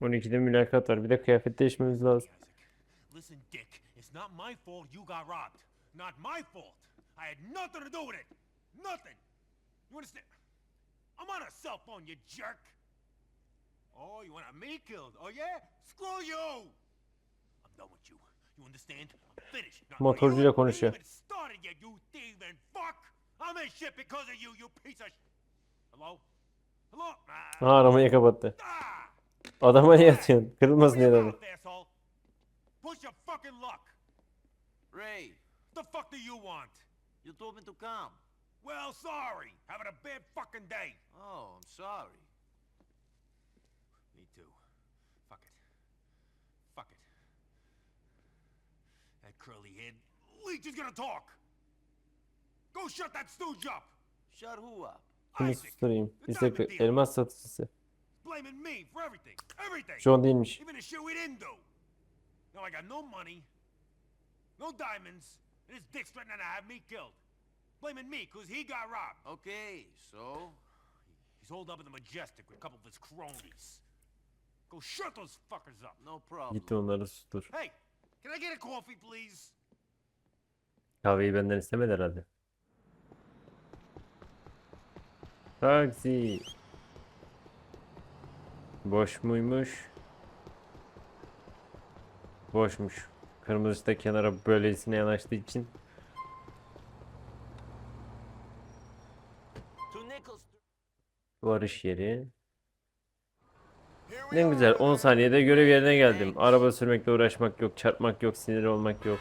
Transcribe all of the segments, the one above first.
12'de mülakat var. Bir de kıyafet değişmemiz lazım. Listen, Dick, it's not my fault you got robbed. Not my fault. I had nothing to do with it. Nothing. You understand? I'm on a cell phone, you jerk. Oh, you want me killed? Oh yeah? Screw you. I'm done with you. You understand? I'm finished. Motorcuyla konuşuyor. even started yet, you thieving fuck. I'm in shit because of you, you piece of. Hello? Hello? Ah. Aramayı kapattı. Ah. Adama niye atıyorsun? Kırılmasın asshole. Push your fucking luck. Ray, The fuck do you want? you told me to come. Well, sorry. Having a bad fucking day. Oh, I'm sorry. Me too. Fuck it. Fuck it. That curly head leech is gonna talk. Go shut that stooge up. Shut who up? Bunu Isaac, susturayım. İstek elmas satıcısı. Blaming me for everything. Everything. John değilmiş. Even the shit we didn't do. Now I got no money, no diamonds, and his dick's threatening to have me killed. Blaming me because he got robbed. Okay, so He's holed up in the Majestic with a couple of his cronies. Go shut those fuckers up. no problem. Gitti onları sustur. Hey, can I get a coffee, please? Kahveyi benden istemedi herhalde. Taksi. Boş muymuş? Boşmuş. Kırmızı ışıkta kenara böylesine yanaştığı için varış yeri. Ne güzel 10 saniyede görev yerine geldim. Araba sürmekle uğraşmak yok, çarpmak yok, sinir olmak yok.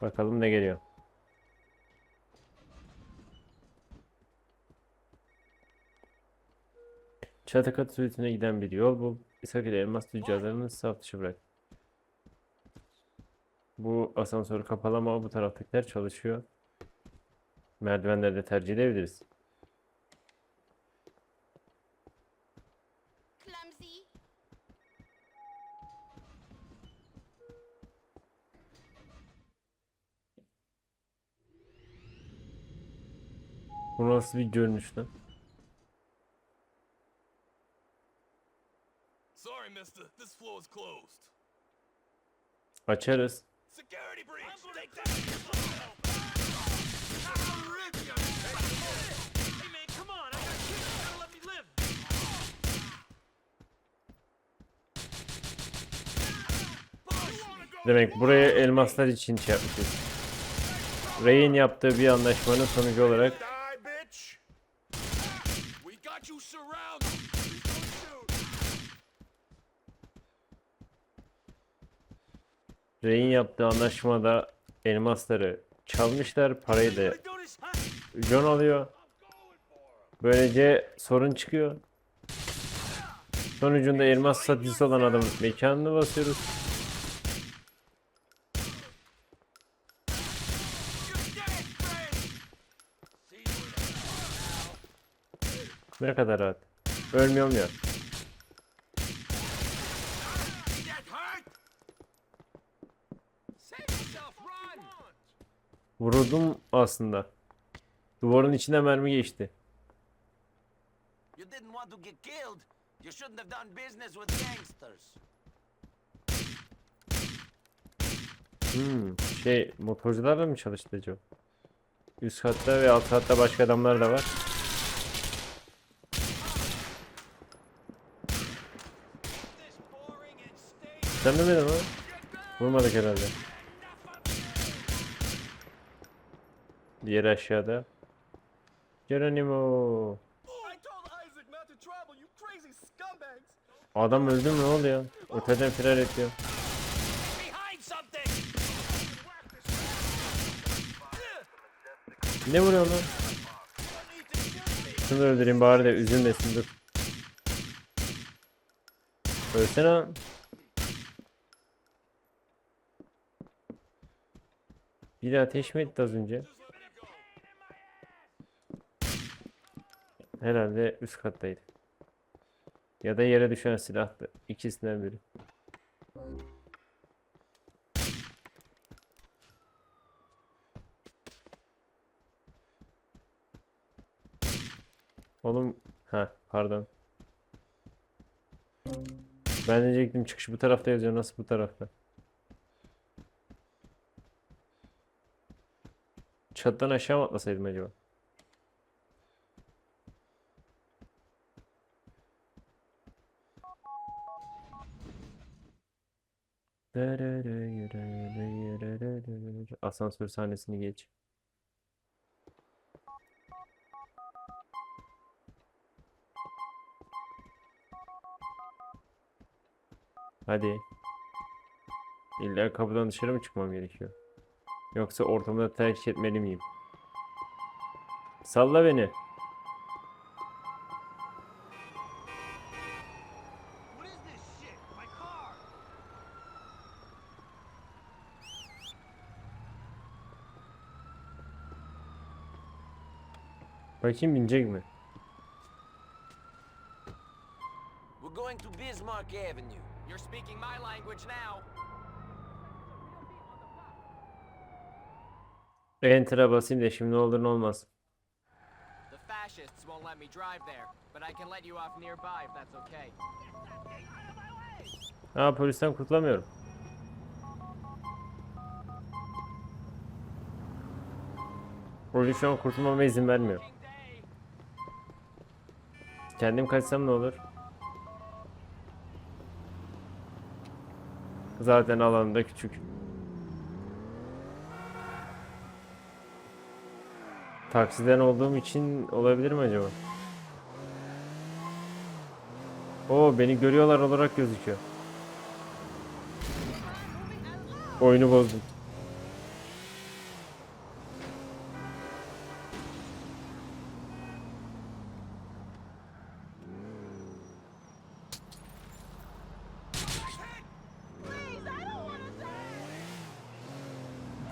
Bakalım ne geliyor. Çatı katı suitine giden bir yol bul. İshak ile elmas tüccarlarını saf dışı bırak. Bu asansör kapalı ama bu taraftakiler çalışıyor. Merdivenleri de tercih edebiliriz. Bu nasıl bir görünüş lan? Sorry, mister. This floor is closed. Açarız. Security breach! Take that! I'll rip you! Hey man, come on! I got kids. You gotta let me live. Demek buraya elmaslar için şey yapmışız. Ray'in yaptığı bir anlaşmanın sonucu olarak Die, bitch! We got you surrounded! Please don't shoot! Ray'in yaptığı anlaşmada elmasları çalmışlar. Parayı da? John alıyor. Böylece sorun çıkıyor. Sonucunda elmas satıcısı olan adamın mekanını basıyoruz. Ne kadar rahat. Ölmüyorum ya. Vuruldum aslında. Duvarın içine mermi geçti. You didn't want to get killed. You shouldn't have done business with gangsters. Hmm, şey motorcularla mı çalıştı acaba? Üst katta ve alt katta başka adamlar da var. Sen demedin mi? Vurmadık herhalde. Diğeri aşağıda. Geronimo. I told Isaac not to trouble you crazy scumbags! Adam öldü mü ne oluyor? Öteden firar ediyor. Ne vuruyor lan? Şunu öldüreyim bari de üzülmesin dur. Ölsene. Biri ateş mi etti az önce? Herhalde üst kattaydı. Ya da yere düşen silahtı. İkisinden biri. Oğlum ha pardon. Ben diyecektim çıkış bu tarafta yazıyor nasıl bu tarafta? Çatıdan aşağı mı atlasaydım acaba? Asansör sahnesini geç. Hadi. İlla kapıdan dışarı mı çıkmam gerekiyor? Yoksa ortamda tercih etmeli miyim? Salla beni. Bakayım binecek mi? We're going to Bismarck Avenue. You're speaking my language now. Enter'a basayım da şimdi ne olur ne olmaz. The fascists won't let me drive there, but I can let you off nearby if that's okay. Ha polisten kurtulamıyorum. Polis şu an kurtulmama izin vermiyor. Kendim kaçsam ne olur? Zaten alanda küçük. Taksiden olduğum için olabilir mi acaba? Oo beni görüyorlar olarak gözüküyor. Oyunu bozdum.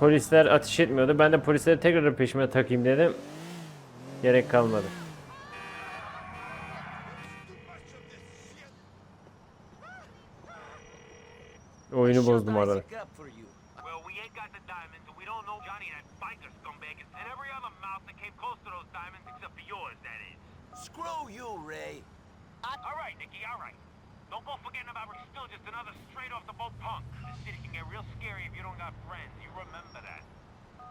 Polisler ateş etmiyordu. Ben de polisleri tekrar peşime takayım dedim. Gerek kalmadı. Oyunu bozdum arada. Screw you, Ray. All right, Nicky, all right. Don't go forgetting about we're still just another straight off the boat punk. This city can get real scary if you don't got friends. You remember that.